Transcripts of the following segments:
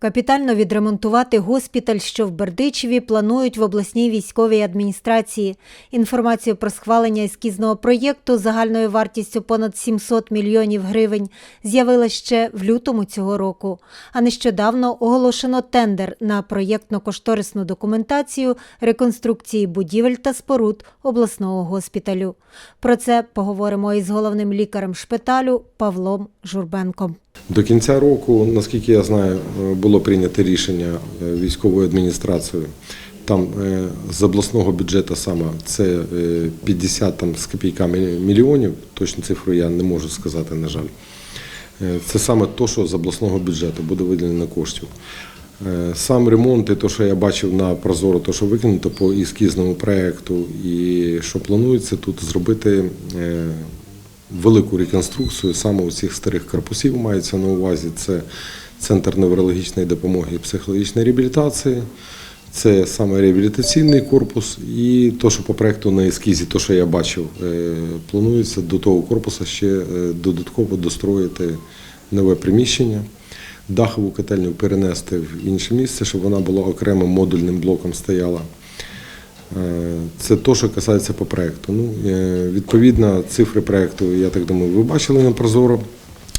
Капітально відремонтувати госпіталь, що в Бердичеві, планують в обласній військовій адміністрації. Інформацію про схвалення ескізного проєкту загальною вартістю понад 700 мільйонів гривень з'явилась ще в лютому цього року. А нещодавно оголошено тендер на проєктно-кошторисну документацію реконструкції будівель та споруд обласного госпіталю. Про це поговоримо із головним лікарем шпиталю Павлом Журбенком. До кінця року, наскільки я знаю, е, було прийнято рішення е, військовою адміністрацією. Там е, з обласного бюджету саме це е, 50 там, з копійками мільйонів, точну цифру я не можу сказати, на жаль. Е, Це саме те, що з обласного бюджету буде виділено коштів. Е, Сам ремонт, і те, що я бачив на Прозоро, те, що викинуто по ескізному проєкту, і що планується тут зробити е, велику реконструкцію саме у цих старих корпусів мається на увазі. Це центр неврологічної допомоги і психологічної реабілітації. Це саме реабілітаційний корпус, і то, що по проекту на ескізі, то, що я бачив, е, планується до того корпусу ще е, додатково достроїти нове приміщення, дахову котельню перенести в інше місце, щоб вона була окремим модульним блоком стояла. Е, Це те, що касається по проекту. Ну, відповідно, цифри проекту, я так думаю, ви бачили на Прозоро.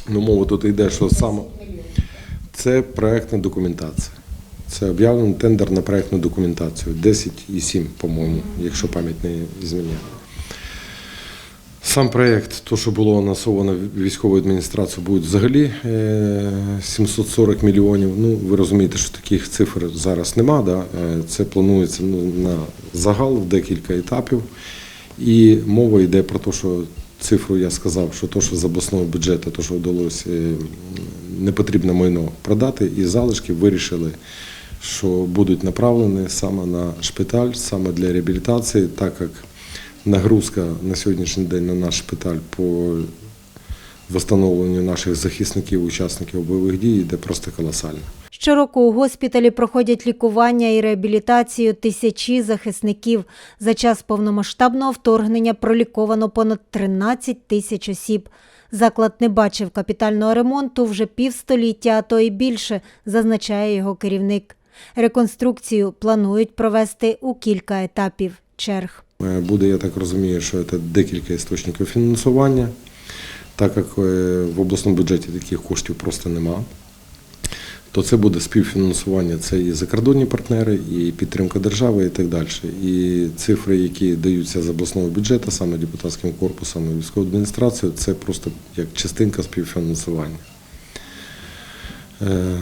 Ну, мова тут йде, що саме це проектна документація. Це об'явлений тендер на проектну документацію 10,7, по-моєму, якщо пам'ять не зміняє. Сам проєкт, то, що було анонсовано військовою адміністрацією, буде взагалі е, 740 мільйонів. Ну, ви розумієте, що таких цифр зараз нема. Да? Е, Це планується ну, на загал в декілька етапів. І мова йде про те, що цифру я сказав, що то, що з обласного бюджету, то, що вдалося е, непотрібне майно продати, і залишки вирішили, що будуть направлені саме на шпиталь, саме для реабілітації, так як нагрузка на сьогоднішній день на наш шпиталь по встановленню наших захисників, учасників бойових дій йде просто колосально. Щороку у госпіталі проходять лікування і реабілітацію тисячі захисників. За час повномасштабного вторгнення проліковано понад 13 тисяч осіб. Заклад не бачив капітального ремонту вже півстоліття, а то і більше, зазначає його керівник. Реконструкцію планують провести у кілька етапів черг. Е, Буде, я так розумію, що це декілька істочників фінансування, так як е, в обласному бюджеті таких коштів просто нема. То це буде співфінансування, це і закордонні партнери, і підтримка держави, і так далі. І цифри, які даються з обласного бюджету, саме депутатським корпусом і військовою адміністрацією, це просто як частинка співфінансування. Е,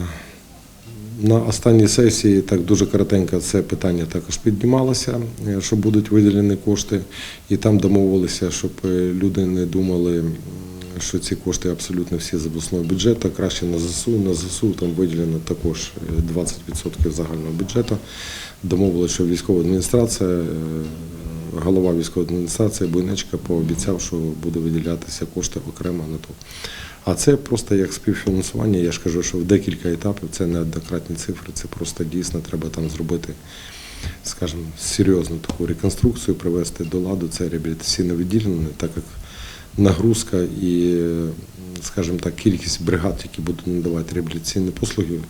На останній сесії так дуже коротенько це питання також піднімалося, е, що будуть виділені кошти, і там домовилися, щоб е, люди не думали, що ці кошти абсолютно всі з обласного бюджету, краще на ЗСУ. На ЗСУ там виділено також е, 20% загального бюджету. Домовилися, що військова адміністрація, е, голова військової адміністрації Буйничка пообіцяв, що буде виділятися кошти окремо на то. А це просто як співфінансування. Я ж кажу, що в декілька етапів це неоднократні цифри. Це просто дійсно треба там зробити, скажімо, серйозну таку реконструкцію, привести до ладу це реабілітаційне відділення, так як нагрузка і, скажімо так, кількість бригад, які будуть надавати реабілітаційні послуги, е,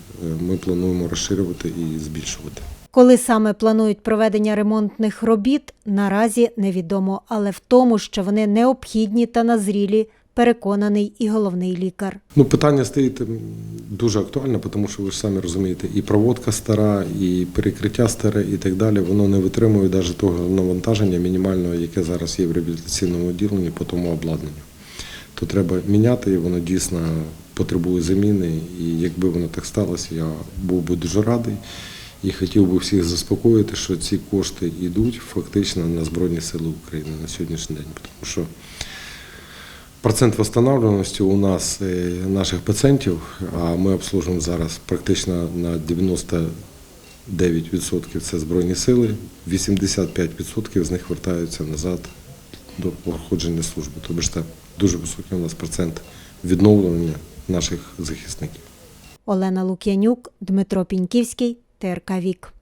ми плануємо розширювати і збільшувати. Коли саме планують проведення ремонтних робіт, наразі невідомо, але в тому, що вони необхідні та назрілі, переконаний і головний лікар. Ну, питання стоїть дуже актуально, тому що ви ж самі розумієте, і проводка стара, і перекриття старе, і так далі. Воно не витримує навіть того навантаження мінімального, яке зараз є в реабілітаційному відділенні по тому обладнанню. То треба міняти, і воно дійсно потребує заміни. І якби воно так сталося, я був би дуже радий. І хотів би всіх заспокоїти, що ці кошти йдуть фактично на Збройні Сили України на сьогоднішній день. Тому що Процент восстановленості у нас е, наших пацієнтів, а ми обслужуємо зараз практично на 99% це Збройні сили, 85% з них вертаються назад до проходження служби. Тобто це дуже високий у нас процент відновлення наших захисників. Олена Лук'янюк, Дмитро Піньківський, ТРК Вік.